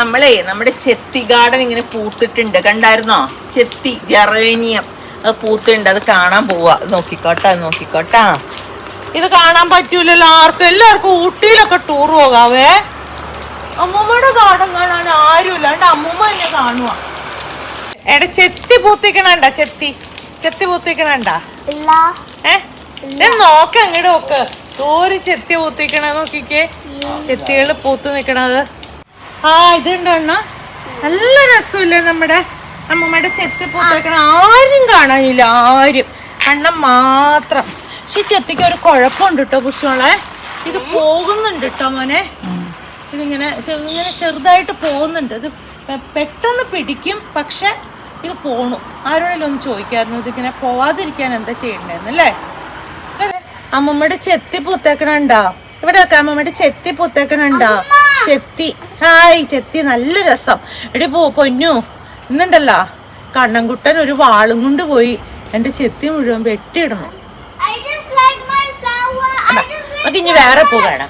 നമ്മളേ നമ്മുടെ ചെത്തി ഗാർഡൻ ഇങ്ങനെ പൂത്തിട്ടുണ്ട്. കണ്ടായിരുന്നോ? ചെത്തി ജറേനിയം അത് പൂത്തുണ്ട് അത് കാണാൻ പോവാ. നോക്കിക്കോട്ടാ നോക്കിക്കോട്ടാ. ഇത് കാണാൻ പറ്റൂലല്ലോ ആർക്കും. എല്ലാവർക്കും ഊട്ടിയിലൊക്കെ ടൂർ പോകാവേ. അമ്മൂമ്മയുടെ ഗാർഡൻ കാണാൻ ആരുമില്ല. ഇല്ലാണ്ട് അമ്മൂമ്മ എന്നെ കാണുക എടാ ചെത്തി പൂത്തിക്കണണ്ട ചെത്തി? ചെത്തി പൂത്തിക്കണണ്ട? ഏ? നോക്ക അങ്ങോട്ട് നോക്ക്. തോരി ചെത്തി പൂത്തിക്കണ നോക്കിക്കേ. ചെത്തികൾ പൂത്ത് നിക്കണത്. ആ ഇതുണ്ടോ അണ്ണ? നല്ല രസമില്ലേ നമ്മുടെ അമ്മമ്മയുടെ ചെത്തി പൂത്തേക്കണ ആരും കാണാനില്ല ആരും. അണ്ണൻ മാത്രം. പക്ഷെ ഈ ചെത്തിക്ക് ഒരു കുഴപ്പമുണ്ട് കേട്ടോ പുഷ്പങ്ങളെ ഇത് പോകുന്നുണ്ട് കേട്ടോ മോനെ. ഇതിങ്ങനെ ഇങ്ങനെ ചെറുതായിട്ട് പോകുന്നുണ്ട്. ഇത് പെട്ടെന്ന് പിടിക്കും പക്ഷെ ഇത് പോണു. ആരോടെങ്കിലും ഒന്ന് ചോദിക്കായിരുന്നു ഇതിങ്ങനെ പോവാതിരിക്കാൻ എന്താ ചെയ്യണ്ടേന്നല്ലേ അമ്മമ്മയുടെ ചെത്തി പൂത്തേക്കണുണ്ടോ ഇവിടെ ഒക്കെ അമ്മമ്മയുടെ ചെത്തി പൂത്തേക്കണുണ്ടോ ചെത്തി. ഹായ് ചെത്തി. നല്ല രസം. എടി പോ പൊന്നു. ഇന്നുണ്ടല്ലോ. കണ്ണൻകുട്ടൻ ഒരു വാളും കൊണ്ട് പോയി എന്റെ ചെത്തി മുഴുവൻ വെട്ടിയിടണം. നമുക്ക് ഇനി വേറെ പൂ വേണം